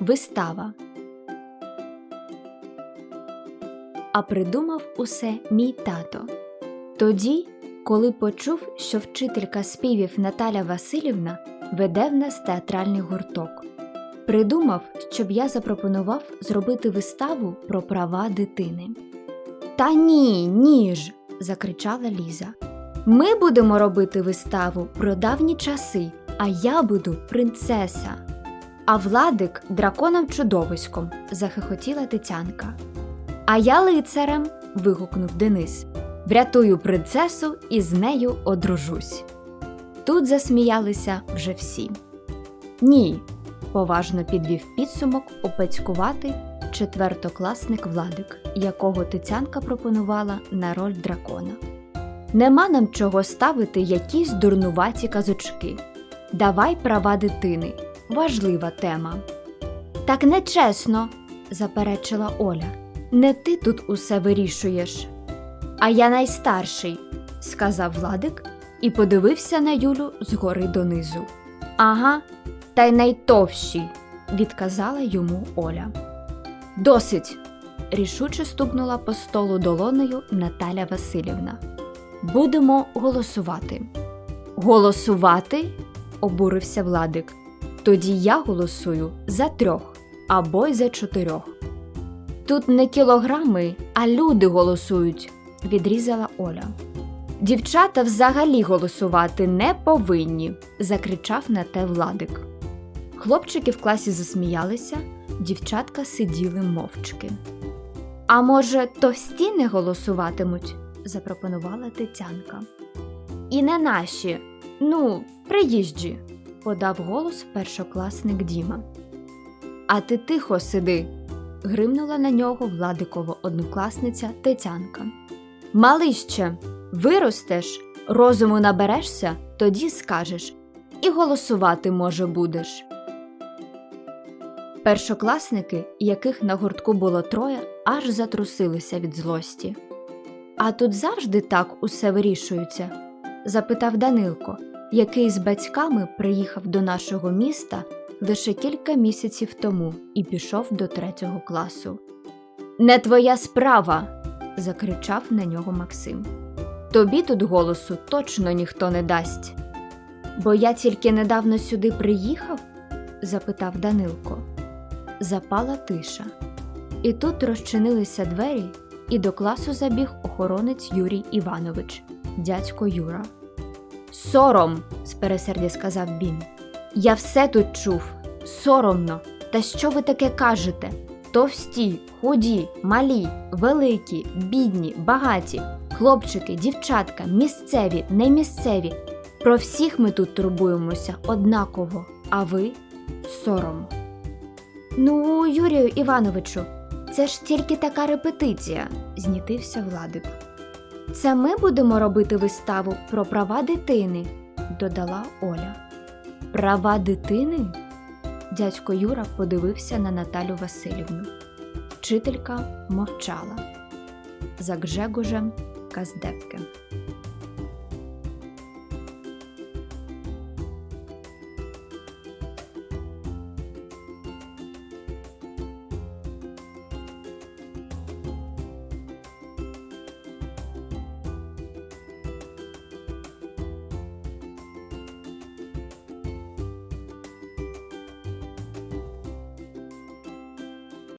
Вистава. А придумав усе мій тато. Тоді, коли почув, що вчителька співів Наталя Васильівна веде в нас театральний гурток, придумав, щоб я запропонував зробити виставу про права дитини. Та ні, ні ж. закричала Ліза. Ми будемо робити виставу про давні часи, а я буду принцеса. А Владик драконом чудовиськом, захихотіла Тетянка. А я лицарем. вигукнув Денис. Врятую принцесу і з нею одружусь. Тут засміялися вже всі. Ні, поважно підвів підсумок опецькувати четвертокласник Владик, якого Тетянка пропонувала на роль дракона. Нема нам чого ставити якісь дурнуваті казочки. Давай права дитини. Важлива тема. Так нечесно, заперечила Оля. Не ти тут усе вирішуєш. А я найстарший, сказав Владик і подивився на Юлю згори донизу. Ага, та й найтовщий, відказала йому Оля. Досить. рішуче стукнула по столу долонею Наталя Васильівна. Будемо голосувати. Голосувати? обурився Владик. Тоді я голосую за трьох або й за чотирьох. Тут не кілограми, а люди голосують, відрізала Оля. Дівчата взагалі голосувати не повинні, закричав на те Владик. Хлопчики в класі засміялися, дівчатка сиділи мовчки. А може, товсті не голосуватимуть? запропонувала Тетянка. І не наші, ну, приїжджі, подав голос першокласник Діма. А ти тихо сиди, гримнула на нього Владикова однокласниця Тетянка. Малище, виростеш, розуму наберешся, тоді скажеш, і голосувати може будеш. Першокласники, яких на гуртку було троє, аж затрусилися від злості. А тут завжди так усе вирішується? запитав Данилко, який з батьками приїхав до нашого міста лише кілька місяців тому і пішов до третього класу. Не твоя справа. закричав на нього Максим. Тобі тут голосу точно ніхто не дасть. Бо я тільки недавно сюди приїхав? запитав Данилко. Запала тиша. І тут розчинилися двері, і до класу забіг охоронець Юрій Іванович, дядько Юра. Сором, з пересердя сказав він. Я все тут чув. Соромно. Та що ви таке кажете? Товсті, худі, малі, великі, бідні, багаті, хлопчики, дівчатка, місцеві, немісцеві. Про всіх ми тут турбуємося однаково, а ви сором. Ну, Юрію Івановичу, це ж тільки така репетиція, знітився Владик. Це ми будемо робити виставу про права дитини, додала Оля. Права дитини? Дядько Юра подивився на Наталю Васильівну. Вчителька мовчала. За Гжегожем Каздепки.